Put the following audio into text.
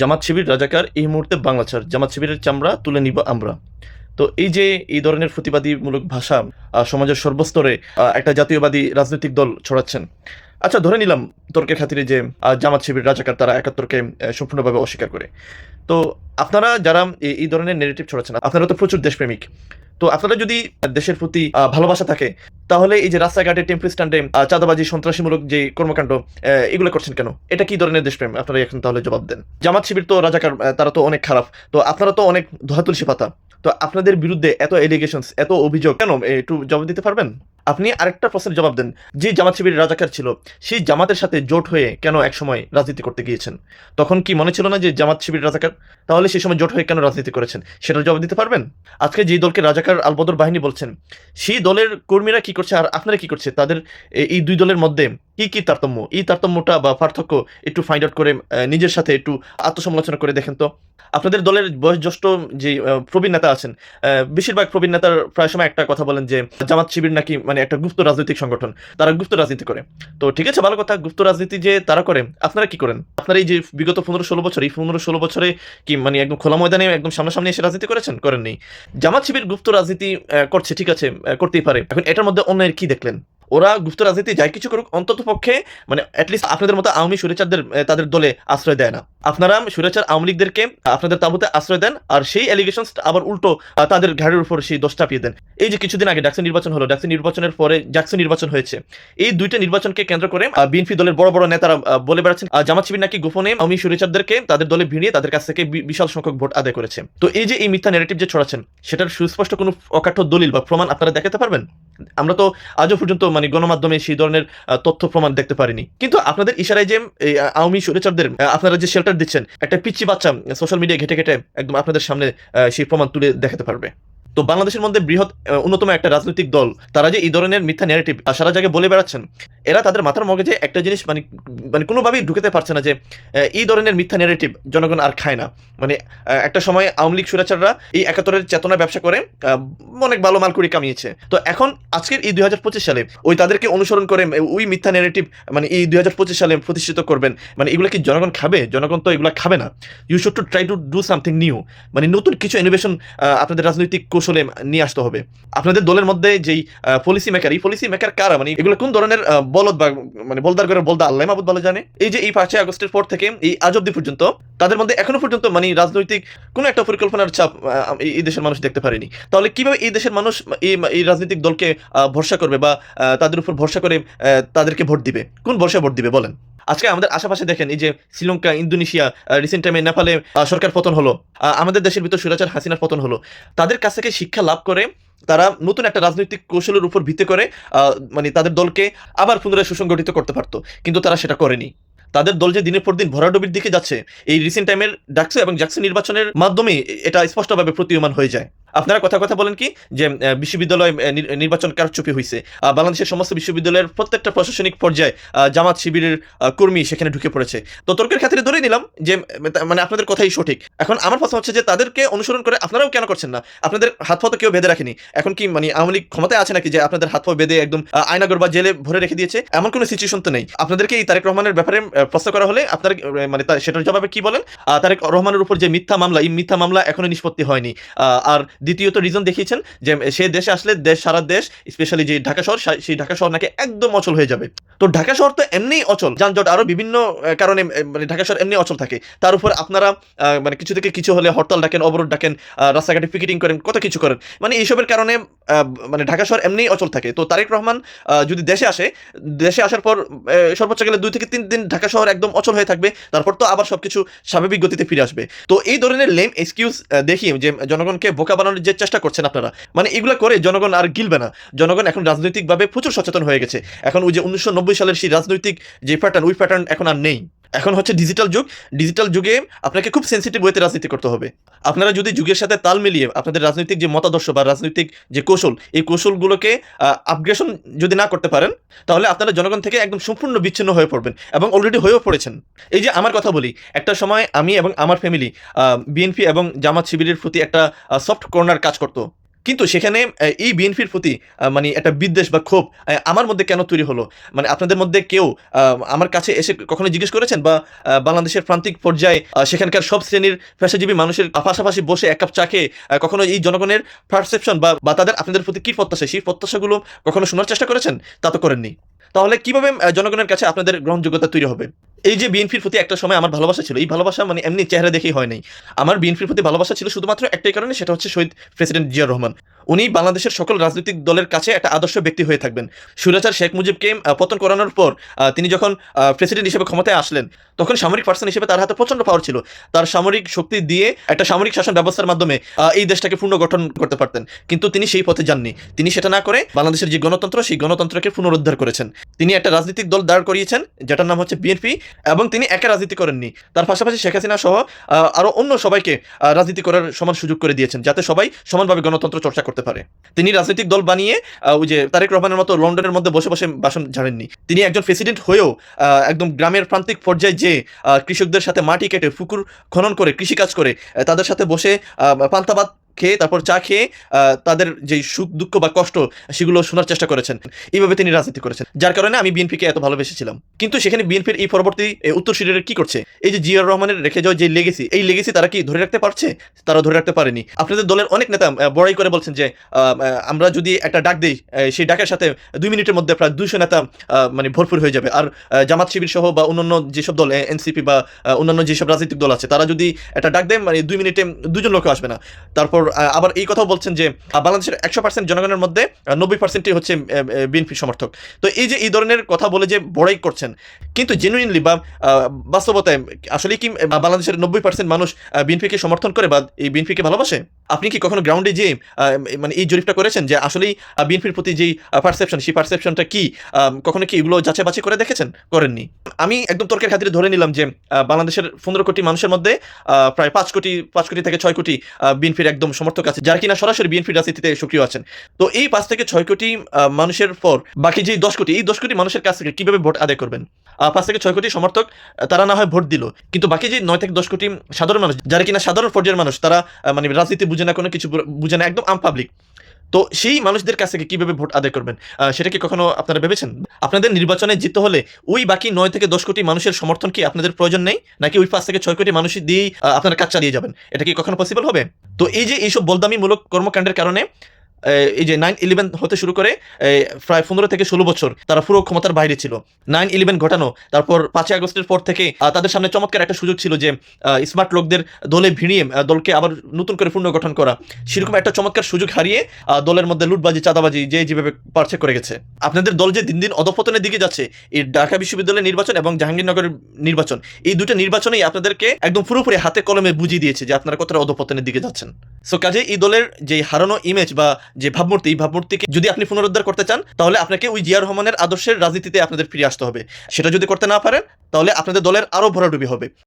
জামাত শিবির রাজাকার এই মুহূর্তে বাংলা ছাড়। জামাত শিবিরের চামড়া তুলে নিব আমরা। তো এই যে এই ধরনের প্রতিবাদীমূলক ভাষা সমাজের সর্বস্তরে একটা জাতীয়বাদী রাজনৈতিক দল ছড়াচ্ছেন। আচ্ছা ধরে নিলাম তর্কের খাতিরে যে জামাত শিবির রাজাকার তারা একাত্তরকে সম্পূর্ণভাবে অস্বীকার করে। তো আপনারা যারা এই ধরনের নেগেটিভ ছড়াচ্ছেন, আপনারা তো প্রচুর দেশপ্রেমিক। তো আপনারা যদি দেশের প্রতি ভালোবাসা থাকে, তাহলে এই যে রাস্তাঘাটে, টেম্পল স্ট্যান্ডে চাঁদাবাজি, সন্ত্রাসীমূলক যে কর্মকাণ্ড এগুলো করছেন কেন? এটা কি ধরনের দেশপ্রেম? আপনারা এখন তাহলে জবাব দেন। জামাত শিবির তো রাজাকার তারা তো অনেক খারাপ। তো আপনারা তো অনেক ধোয়া পাতা। তো আপনাদের বিরুদ্ধে এত এলিগেশনস এত অভিযোগ, কেন? একটু জবাব দিতে পারবেন? আপনি আরেকটা প্রশ্নের জবাব দেন। যে জামাত শিবির রাজাকার ছিল, সেই জামাতের সাথে জোট হয়ে কেন একসময় রাজনীতি করতে গিয়েছেন? তখন কি মনে ছিল না যে জামাত শিবির রাজাকার? তাহলে সেই সময় জোট হয়ে কেন রাজনীতি করেছেন? সেটার জবাব দিতে পারবেন? আজকে যে দলকে রাজাকার আলবদর বাহিনী বলছেন, সেই দলের কর্মীরা কি করছে আর আপনারা কি করছে? তাদের এই দুই দলের মধ্যে কি কি তারতম্য? এই তারতম্যটা বা পার্থক্য একটু ফাইন্ড আউট করে নিজের সাথে একটু আত্মসমালোচনা করে দেখেন তো। আপনাদের দলের বয়োজ্যেষ্ঠ যে প্রবীণ নেতা আছেন বেশিরভাগ প্রবীণ নেতার প্রায় সময় একটা কথা বলেন যে, জামাত শিবির নাকি মানে একটা গুপ্ত রাজনৈতিক সংগঠন, তারা গুপ্ত রাজনীতি করে। তো ঠিক আছে, ভালো কথা, গুপ্ত রাজনীতি যে তারা করে, আপনারা কি করেন? আপনারা এই যে বিগত পনেরো ষোলো বছর, এই পনেরো ষোলো বছরে কি মানে একদম খোলা ময়দানে, একদম সামনাসামনি এসে রাজনীতি করেছেন? করেননি। জামাত শিবির গুপ্ত রাজনীতি করছে, ঠিক আছে করতেই পারে। এখন এটার মধ্যে অন্যের কি দেখলেন? ওরা গুপ্ত রাজনীতি যাই কিছু করুক, অন্তত পক্ষে মানে অ্যাটলিস্ট আপনাদের মতো আওয়ামী সুরেচারদের তাদের দলে আশ্রয় দেয় না। আপনারা সুরেচার আওয়ামী লীগদেরকে আপনাদের তাবুতে আশ্রয় দেন, আর সেই অ্যালিগেশন আবার উল্টো তাদের ঘাড়ের উপর সেই দোষ চাপিয়ে দেন। এই যে কিছুদিন আগে ডাকসি নির্বাচন হলো ডাকসি নির্বাচনের পরে জাকসি নির্বাচন হয়েছে। এই দুইটা নির্বাচনকে কেন্দ্র করে বিএনপি দলের বড় বড় নেতারা বলে বেড়াচ্ছেন জামাত শিবির নাকি গোপনে আওয়ামী সুরেচারদেরকে তাদের দলে ভিড়িয়ে তাদের কাছ থেকে বিশাল সংখ্যক ভোট আদায় করেছে। তো এই যে এই মিথ্যা নেগেটিভ যে ছড়াচ্ছেন, সেটার সুস্পষ্ট কোনো অকাঠ্য দলিল বা প্রমাণ আপনারা দেখাতে পারবেন? আমরা তো আজও পর্যন্ত মানে গণমাধ্যমে সেই ধরনের তথ্য প্রমাণ দেখতে পারিনি। কিন্তু আপনাদের ইশারায় যে আওয়ামী সুরেচারদের আপনারা যে শেল্টার দিচ্ছেন, একটা পিচ্ছি বাচ্চা সোশ্যাল মিডিয়া ঘেটে ঘেটে একদম আপনাদের সামনে সেই প্রমাণ তুলে দেখাতে পারবে। তো বাংলাদেশের মধ্যে বৃহৎ অন্যতম একটা রাজনৈতিক দল, তারা যে এই ধরনের মিথ্যা ন্যারেটিভ সারা জায়গায় বলে বেড়াচ্ছেন এরা তাদের মাথার মগজে একটা জিনিস মানে মানে কোনোভাবেই ঢুকেতে পারছে না যে এই ধরনের মিথ্যা ন্যারেটিভ জনগণ আর খায় না। মানে একটা সময় আওয়ামী লীগ সুরাচাররা এই একাত্তরের চেতনা ব্যবসা করে অনেক ভালো মাল কুড়ি কামিয়েছে। তো এখন আজকের এই দুই হাজার পঁচিশ সালে ওই তাদেরকে অনুসরণ করে ওই মিথ্যা ন্যারেটিভ মানে এই দুই হাজার পঁচিশ সালে প্রতিষ্ঠিত করবেন মানে এগুলো কি জনগণ খাবে? জনগণ তো এগুলো খাবে না। You should to try to do something new মানে নতুন কিছু ইনোভেশন আপনাদের রাজনৈতিক কৌশলে নিয়ে আসতে হবে। আপনাদের দলের মধ্যে যেই পলিসি মেকার এই পলিসি মেকার কারা? মানে এগুলো কোন ধরনের বলদ বা মানে বলদার করে বলদা আল্লাহ মাহবুদ ভালো জানে। এই যে এই পাঁচই আগস্টের পর থেকে, এই আজ অব্দি পর্যন্ত, তাদের মধ্যে এখনও পর্যন্ত মানে রাজনৈতিক কোনো একটা পরিকল্পনার চাপ এই- দেশের মানুষ দেখতে পারেনি। তাহলে কীভাবে এই দেশের মানুষ এই রাজনৈতিক দলকে ভরসা করবে বা তাদের উপর ভরসা করে তাদেরকে ভোট দিবে? কোন ভরসা ভোট দিবে বলেন? আজকে আমাদের আশেপাশে দেখেন, এই যে শ্রীলঙ্কা, ইন্দোনেশিয়া রিসেন্ট টাইমে নেপালে সরকার পতন হলো আমাদের দেশের ভিতর সুরাচার হাসিনার পতন হলো। তাদের কাছ থেকে শিক্ষা লাভ করে তারা নতুন একটা রাজনৈতিক কৌশলের উপর ভিত্তি করে মানে তাদের দলকে আবার পুনরায় সুসংগঠিত করতে পারতো। কিন্তু তারা সেটা করেনি। তাদের দল যে দিনের পর দিন ভরাডুবির দিকে যাচ্ছে, এই রিসেন্ট টাইমের ডাকসু এবং জাকসু নির্বাচনের মাধ্যমে এটা স্পষ্টভাবে প্রতীয়মান হয়ে যায়। আপনারা কথা কথা বলেন কি? যে বিশ্ববিদ্যালয় নির্বাচন কারচুপি হয়েছে বাংলাদেশের সমস্ত বিশ্ববিদ্যালয়ের প্রত্যেকটা প্রশাসনিক পর্যায়ে জামাত শিবিরের কর্মী সেখানে ঢুকে পড়েছে। তো তর্কের খাতিরে ধরে নিলাম যে মানে আপনাদের কথাই সঠিক। এখন আমার প্রশ্ন হচ্ছে যে, তাদেরকে অনুসরণ করে আপনারাও কেন করছেন না? আপনাদের হাত পা তো কেউ বেঁধে রাখেনি। এখন কি মানে আওয়ামী লীগ ক্ষমতায় আছে নাকি যে, আপনাদের হাত পা বেঁধে একদম আয়নাগর বা জেলে ভরে রেখে দিয়েছে? এমন কোনো সিচুয়েশন তো নেই। আপনাদেরকে এই তারেক রহমানের ব্যাপারে প্রশ্ন করা হলে আপনারা মানে সেটার জবাবে কি বলেন? তারেক রহমানের উপর যে মিথ্যা মামলা, এই মিথ্যা মামলা এখনও নিষ্পত্তি হয়নি। আর দ্বিতীয়ত রিজন দেখিয়েছেন যে সে দেশে আসলে দেশ, সারা দেশ স্পেশালি যে ঢাকা শহর সেই ঢাকা শহর নাকি একদম অচল হয়ে যাবে। তো ঢাকা শহর তো এমনিই অচল। যানজট আরও বিভিন্ন কারণে মানে ঢাকা শহর এমনি অচল থাকে। তার উপর আপনারা মানে কিছু থেকে কিছু হলে হরতাল ডাকেন, অবরোধ ডাকেন রাস্তাঘাটে পিকেটিং করেন, কত কিছু করেন। মানে এইসবের কারণে মানে ঢাকা শহর এমনিই অচল থাকে। তো তারেক রহমান যদি দেশে আসে, দেশে আসার পর সর্বোচ্চ গেলে দুই থেকে তিন দিন ঢাকা শহর একদম অচল হয়ে থাকবে। তারপর তো আবার সবকিছু স্বাভাবিক গতিতে ফিরে আসবে। তো এই ধরনের লেম এক্সকিউজ দেখিয়ে যে জনগণকে বোকা বানানোর যে চেষ্টা করছেন আপনারা। মানে এগুলো করে জনগণ আর গিলবে না। জনগণ এখন রাজনৈতিকভাবে প্রচুর সচেতন হয়ে গেছে। এখন ওই যে উনিশশো নব্বই সালের সেই রাজনৈতিক যে প্যাটার্ন ওই প্যাটার্ন এখন আর নেই। এখন হচ্ছে ডিজিটাল যুগ। ডিজিটাল যুগে আপনাকে খুব সেন্সিটিভ ওয়েতে রাজনীতি করতে হবে। আপনারা যদি যুগের সাথে তাল মিলিয়ে আপনাদের রাজনৈতিক যে মতাদর্শ বা রাজনৈতিক যে কৌশল, এই কৌশলগুলোকে আপগ্রেশন যদি না করতে পারেন, তাহলে আপনারা জনগণ থেকে একদম সম্পূর্ণ বিচ্ছিন্ন হয়ে পড়বেন এবং অলরেডি হয়েও পড়েছেন। এই যে আমার কথা বলি, একটা সময় আমি এবং আমার ফ্যামিলি বিএনপি এবং জামাত শিবিরের প্রতি একটা সফট কর্নার কাজ করতো। কিন্তু সেখানে এই বিএনপির প্রতি মানে একটা বিদ্বেষ বা ক্ষোভ আমার মধ্যে কেন তৈরি হলো? মানে আপনাদের মধ্যে কেউ আমার কাছে এসে কখনো জিজ্ঞেস করেছেন? বা বাংলাদেশের প্রান্তিক পর্যায়ে সেখানকার সব শ্রেণির পেশাজীবী মানুষের পাশাপাশি বসে এক কাপ চা খেয়ে কখনো এই জনগণের পারসেপশন বা তাদের আপনাদের প্রতি কী প্রত্যাশা? সেই প্রত্যাশাগুলো কখনো শোনার চেষ্টা করেছেন? তা তো করেননি। তাহলে কীভাবে জনগণের কাছে আপনাদের গ্রহণযোগ্যতা তৈরি হবে? এই যে বিএনপির প্রতি একটা সময় আমার ভালোবাসা ছিল, এই ভালোবাসা মানে এমনি চেহারা দেখেই হয় নাই। আমার বিএনপির প্রতি ভালোবাসা ছিল শুধুমাত্র একটাই কারণে, সেটা হচ্ছে শহীদ প্রেসিডেন্ট জিয়া রহমান। উনি বাংলাদেশের সকল রাজনৈতিক দলের কাছে একটা আদর্শ ব্যক্তি হয়ে থাকবেন। সুরাচার শেখ মুজিবকে পতন করানোর পর তিনি যখন প্রেসিডেন্ট হিসেবে ক্ষমতায় আসলেন, তখন সামরিক পার্সন হিসেবে তার হাতে প্রচণ্ড পাওয়ার ছিল। তার সামরিক শক্তি দিয়ে একটা সামরিক শাসন ব্যবস্থার মাধ্যমে এই দেশটাকে পূর্ণ গঠন করতে পারতেন। কিন্তু তিনি সেই পথে যাননি। তিনি সেটা না করে বাংলাদেশের যে গণতন্ত্র, সেই গণতন্ত্রকে পুনরুদ্ধার করেছেন। তিনি একটা রাজনৈতিক দল দাঁড় করিয়েছেন, যেটার নাম হচ্ছে বিএনপি। এবং তিনি একা রাজনীতি করেননি। তার পাশাপাশি শেখ হাসিনা সহ আরও অন্য সবাইকে রাজনীতি করার সমান সুযোগ করে দিয়েছেন, যাতে সবাই সমানভাবে গণতন্ত্র চর্চা করতে পারে। তিনি রাজনৈতিক দল বানিয়ে ওই যে তারেক রহমানের মতো লন্ডনের মধ্যে বসে বসে বাসন ঝাড়েননি। তিনি একজন প্রেসিডেন্ট হয়েও একদম গ্রামের প্রান্তিক পর্যায়ে যে কৃষকদের সাথে মাটি কেটে, পুকুর খনন করে, কৃষিকাজ করে তাদের সাথে বসে পান্তাবাদ খেয়ে তারপর চা খেয়ে তাদের যে সুখ দুঃখ বা কষ্ট সেগুলো শোনার চেষ্টা করেছেন। এইভাবে তিনি রাজনীতি করেছেন। যার কারণে আমি বিএনপিকে এত ভালোবেসেছিলাম। কিন্তু সেখানে বিএনপির এই পরবর্তী এ, উত্তরসূরিরা কি করছে? এই যে জিয়াউর রহমানের রেখে যাওয়া যে লেগেসি এই লেগেসি তারা কি ধরে রাখতে পারছে? তারা ধরে রাখতে পারেনি। আপনাদের দলের অনেক নেতা বড়াই করে বলছেন যে আমরা যদি একটা ডাক দিই সেই ডাকের সাথে দুই মিনিটের মধ্যে প্রায় দুইশো নেতা মানে ভরপুর হয়ে যাবে। আর জামাত শিবির সহ বা অন্যান্য যেসব দল এনসিপি বা অন্যান্য যেসব রাজনৈতিক দল আছে তারা যদি একটা ডাক দেয় মানে দুই মিনিটে দুজন লোক আসবে না। তারপর আবার এই কথাও বলছেন যে বাংলাদেশের একশো পার্সেন্ট জনগণের মধ্যে নব্বই পার্সেন্টই হচ্ছে বিএনপি সমর্থক। তো এই যে এই ধরনের কথা বলে যে বড়াই করছেন কিন্তু জেনুইনলি বা বাস্তবতায় আসলে কি বাংলাদেশের নব্বই পার্সেন্ট মানুষ বিএনপিকে সমর্থন করে বা, এই বিএনপিকে ভালোবাসে? আপনি কি কখনো গ্রাউন্ডে যে মানে এই জরিপটা করেছেন যে আসলেই বিএনপির প্রতি যেই পারসেপশন সেই পারসেপশনটা কি? কখনো কি এগুলো যাচাই বাছাই করে দেখেছেন? করেননি? আমি একদম তর্কের খাতিরে ধরে নিলাম যে বাংলাদেশের পনেরো কোটি মানুষের মধ্যে প্রায় পাঁচ কোটি পাঁচ কোটি থেকে ছয় কোটি বিএনপির একদম সমর্থক আছে, যারা কিনা সরাসরি বিএনপির রাজনীতিতে সক্রিয় আছেন। তো এই পাঁচ থেকে ছয় কোটি মানুষের পর, বাকি যে দশ কোটি, এই দশ কোটি মানুষের কাছ থেকে কীভাবে ভোট আদায় করবেন? পাঁচ থেকে ছয় কোটি সমর্থক তারা না হয় ভোট দিল। কিন্তু বাকি যে নয় থেকে দশ কোটি সাধারণ মানুষ, যারা কিনা সাধারণ পর্যায়ের মানুষ, তারা মানে রাজনীতি বুঝে না, কোনো কিছু বুঝে না, একদম আম পাবলিক তো সেই মানুষদের কাছ থেকে কীভাবে ভোট আদায় করবেন? সেটা কি কখনো আপনারা ভেবেছেন? আপনাদের নির্বাচনে জিততে হলে ওই বাকি নয় থেকে দশ কোটি মানুষের সমর্থন কি আপনাদের প্রয়োজন নেই? নাকি ওই পাঁচ থেকে ছয় কোটি মানুষ দিয়েই আপনারা কাজ চালিয়ে যাবেন? এটা কি কখনো পসিবল হবে? তো এই যে এইসব বলদামিমূলক কর্মকাণ্ডের কারণে এই যে নাইন ইলেভেন হতে শুরু করে প্রায় পনেরো থেকে ষোলো বছর তারা পুরো ক্ষমতার বাইরে ছিল। নাইন ইলেভেন ঘটানো, তারপর পাঁচই আগস্টের পর থেকে তাদের সামনে চমৎকার একটা সুযোগ ছিল যে স্মার্ট লোকদের দলে ভিড়িয়ে দলকে আবার নতুন করে পুনর্গঠন করা। সেরকম একটা চমৎকার সুযোগ হারিয়ে দলের মধ্যে লুটবাজি, চাঁদাবাজি যে যেভাবে পারছে করে গেছে। আপনাদের দল যে দিন দিন অধপতনের দিকে যাচ্ছে, এই ঢাকা বিশ্ববিদ্যালয়ের নির্বাচন এবং জাহাঙ্গীরনগরের নির্বাচন, এই দুটো নির্বাচনেই আপনাদেরকে একদম পুরোপুরি হাতে কলমে বুঝিয়ে দিয়েছে যে আপনারা কতটা অধপতনের দিকে যাচ্ছেন। সো কাজে এই দলের যে হারানো ইমেজ বা যে ভাবমূর্তি, এই ভাবমূর্তিকে যদি আপনি পুনরুদ্ধার করতে চান, তাহলে আপনাকে ওই জিয়া রহমানের আদর্শের রাজনীতিতে আপনাদের ফিরে আসতে হবে। সেটা যদি করতে না পারেন, তাহলে আপনাদের দলের আরও ভরাডুবি হবে।